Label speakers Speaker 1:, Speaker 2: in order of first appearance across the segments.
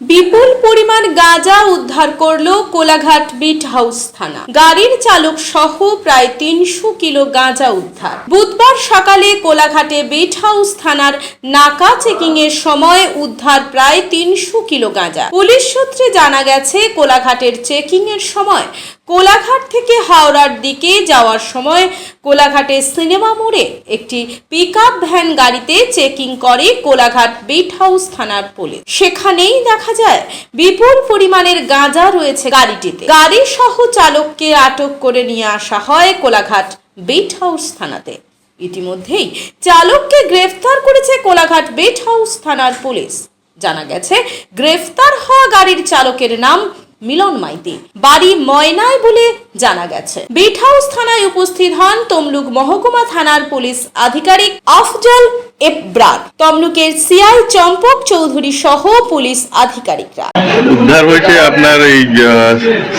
Speaker 1: বিপুল পরিমাণ গাঁজা উদ্ধার করল কোলাঘাট বিট হাউস থানা। গাড়ির চালক সহ প্রায় তিনশো কিলো গাঁজা উদ্ধার। বুধবার সকালে কোলাঘাটে বিট হাউস থানার নাকা চেকিং এর সময় উদ্ধার প্রায় তিনশো কিলো গাঁজা। পুলিশ সূত্রে জানা গেছে, কোলাঘাটের চেকিং এর সময় কোলাঘাট থেকে হাওড়ার দিকে যাওয়ার সময় কোলাঘাটের সিনেমা মোড়ে একটি পিকআপ ভ্যান গাড়িতে চেকিং করে কোলাঘাট বিট হাউস থানার পুলিশ। সেখানেই দেখা যায়, বিপুল পরিমাণের গাঁজা রয়েছে গাড়িটিতে। গাড়ি সহ চালককে আটক করে নিয়ে আসা হয় কোলাঘাট বিট হাউস থানাতে। ইতিমধ্যেই চালককে গ্রেফতার করেছে কোলাঘাট বিট হাউস থানার পুলিশ। জানা গেছে, গ্রেফতার হওয়া গাড়ির চালকের নাম মিলন মাইতে। বাড়ি ময়নায় বলে জানা গেছে। বিট হাউস থানায় উপস্থিত হন তমলুক মহকুমা থানার পুলিশ আধিকারিক আফজল এব্রার তমলুকের সিআই চম্পক চৌধুরী সহ পুলিশ আধিকারিকরা।
Speaker 2: উদ্ধার হয়েছে আপনার এই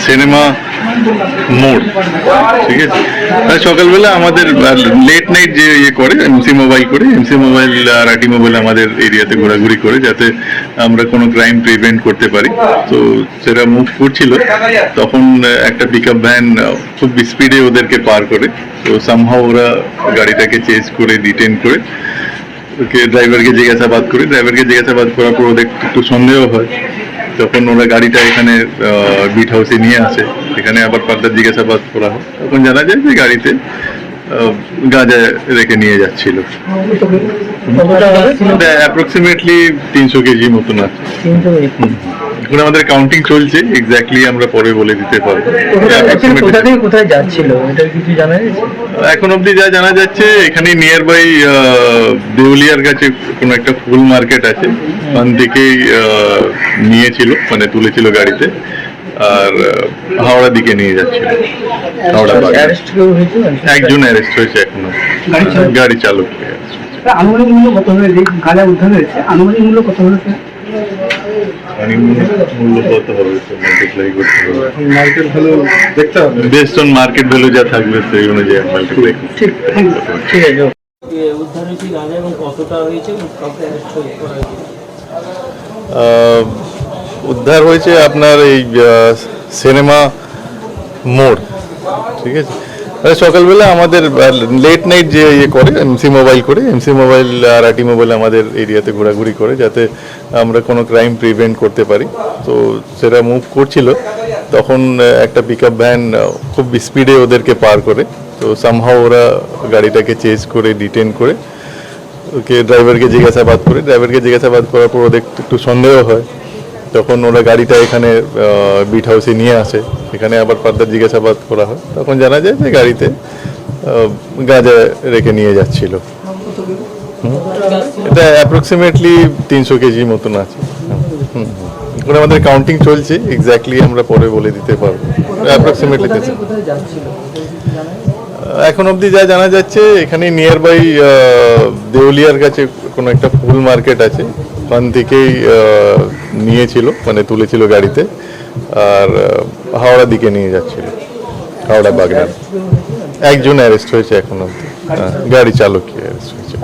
Speaker 2: সিনেমা মোড়, ঠিক আছে? সকালবেলা আমাদের লেট নাইট যে ইয়ে করে এমসি মোবাইল করে এমসি মোবাইল আর আটি মোবাইল আমাদের এরিয়াতে ঘোরাঘুরি করে, যাতে আমরা কোনো ক্রাইম প্রিভেন্ট করতে পারি। তো সেটা মুভ করছিল। তখন একটা পিক আপ ভ্যান খুব স্পিডে ওদেরকে পার করে। তো সামহাও ওরা গাড়িটাকে চেঞ্জ করে ডিটেন করে ওকে ড্রাইভারকে জিজ্ঞাসাবাদ করি। ড্রাইভারকে জিজ্ঞাসাবাদ করার পর ওদের একটু সন্দেহ হয়। তখন ওরা গাড়িটা এখানে বিট হাউসে নিয়ে আসে। এখানে আবার ফার্দার জিজ্ঞাসাবাদ করা হয়। তখন জানা যায় যে গাড়িতে গাঁজা রেখে নিয়ে যাচ্ছিল। অ্যাপ্রক্সিমেটলি তিনশো কেজি মতন আছে। এখন আমাদের কাউন্টিং চলছে এক্স্যাক্টলি আমরা পরে বলে দিতে পারব।
Speaker 3: কোথা থেকে কোথায় যাচ্ছিল? এটা কিছু জানা
Speaker 2: এখন অবধি যা জানা যাচ্ছে এখানে নিয়ার বাই দেউলিয়ার কাছে কোনো একটা ফুল মার্কেট আছে। ওখান থেকেই নিয়েছিল মানে তুলেছিল গাড়িতে। আর হাওড়া দিকে নিয়ে যাচ্ছিল। হাওড়া
Speaker 3: হয়েছে
Speaker 2: একজন অ্যারেস্ট হয়েছে এখনও।
Speaker 3: গাড়ি চালক?
Speaker 2: হয়েছে।
Speaker 4: আনুমানিক মূল্য কত গাঁজা উদ্ধার হয়েছে আনুমানিক মূল্য কত হলে?
Speaker 2: মানে মূল্য কত হবে মাল্টিপ্লাই করতে হবে।
Speaker 3: এখন মার্কেট ভালো দেখতে হবে।
Speaker 2: বেস্ট অন মার্কেট ভ্যালু যা থাকবে সেই অনুযায়ী মাল্টিপ্লাই
Speaker 3: ঠিক ঠিক আছে উদ্ধার হয়েছে গাঁজা এবং কতটা
Speaker 2: উদ্ধার হয়েছে আপনার এই সিনেমা মোড় ঠিক আছে? সকালবেলা আমাদের লেট নাইট যে ইয়ে করে এমসি মোবাইল করে এমসি মোবাইল আর আটি মোবাইল আমাদের এরিয়াতে ঘোরাঘুরি করে, যাতে আমরা কোনো ক্রাইম প্রিভেন্ট করতে পারি। তো সেটা মুভ করছিল। তখন একটা পিক ভ্যান খুব স্পিডে ওদেরকে পার করে। তো সামহাও ওরা গাড়িটাকে চেঞ্জ করে ডিটেন করে, ওকে ড্রাইভারকে জিজ্ঞাসাবাদ করে। ড্রাইভারকে জিজ্ঞাসাবাদ করার পর ওদের একটু সন্দেহ হয়। তখন ওরা গাড়িটা এখানে বিট হাউসে নিয়ে আসে। এখানে আবার ফার্দার জিজ্ঞাসাবাদ করা হয়। তখন জানা যায় যে গাড়িতে গাঁজা রেখে নিয়ে যাচ্ছিল। এটা অ্যাপ্রক্সিমেটলি তিনশো কেজি মতন আছে। এখন আমাদের কাউন্টিং চলছে এক্স্যাক্টলি আমরা পরে বলে দিতে পারব। অ্যাপ্রক্সিমেটলি এখন অবধি যা জানা যাচ্ছে এখানে নিয়ার বাই দেউলিয়ার কাছে কোনো একটা ফুল মার্কেট আছে। ওখান থেকেই নিয়েছিল মানে তুলেছিল গাড়িতে আর হাওড়া দিকে নিয়ে যাচ্ছিল হাওড়া বাগনান। একজন অ্যারেস্ট হয়েছে এখন অবধি। হ্যাঁ, গাড়ি চালক অ্যারেস্ট হয়েছে।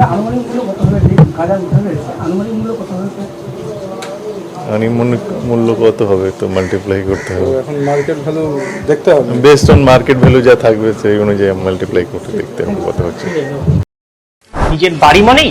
Speaker 4: আনুমানিক মূল্য কত
Speaker 2: হবে? তো মাল্টিপ্লাই করতে হবে।
Speaker 3: এখন মার্কেট ভালো দেখতে হবে।
Speaker 2: বেস্ট অন মার্কেট ভ্যালু যা থাকবে সেই অনুযায়ী মাল্টিপ্লাই করতে দেখতে হবে কত হচ্ছে।
Speaker 5: নিজের বাড়ি মানেই